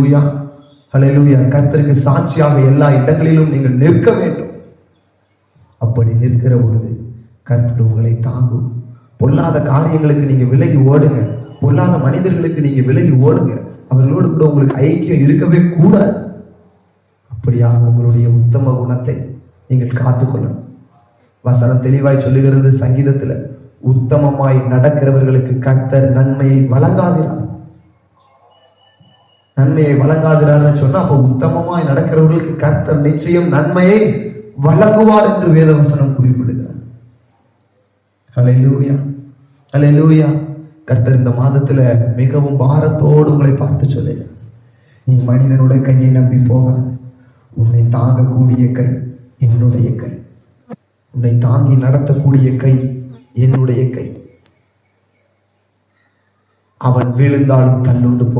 லூயா ஹலே லூயா கர்த்தருக்கு சாட்சியாக எல்லா இடங்களிலும் நீங்கள் நிற்க வேண்டும். அப்படி நிற்கிற பொழுது கர்த்தர் உங்களை தாங்கும். பொல்லாத காரியங்களுக்கு நீங்க விலகி ஓடுங்க. பொல்லாத மனிதர்களுக்கு நீங்க விலகி ஓடுங்க. அவர்களோடு கூட உங்களுக்கு ஐக்கியம் இருக்கவே கூடாது. அப்படியாக உங்களுடைய உத்தம குணத்தை நீங்கள் காத்துக்கொள்ளணும். வசனம் தெளிவாய் சொல்லுகிறது சங்கீதத்துல உத்தமமாய் நடக்கிறவர்களுக்கு கர்த்தர் நன்மையை வழங்காகிறார் நன்மையை வழங்காகிறார்னு சொன்னா அப்ப உத்தமமாய் நடக்கிறவர்களுக்கு கர்த்தர் நிச்சயம் நன்மையை வழங்குவார் என்று வேதவசனம் குறிப்பிடுகிறார். ஹalleluya. லூயா கர்த்தர் இந்த மாதத்துல மிகவும் பாரத்தோடு உங்களை பார்த்து சொல்லுகிறார். நீ மனிதனுடைய கையை நம்பி போகாத. உன்னை தாங்கக்கூடிய கை என்னுடைய கை. உன்னை தாங்கி நடத்தக்கூடிய கை என்னுடைய கை. அவன் விழுந்தாலும் தள்ளுண்டு போ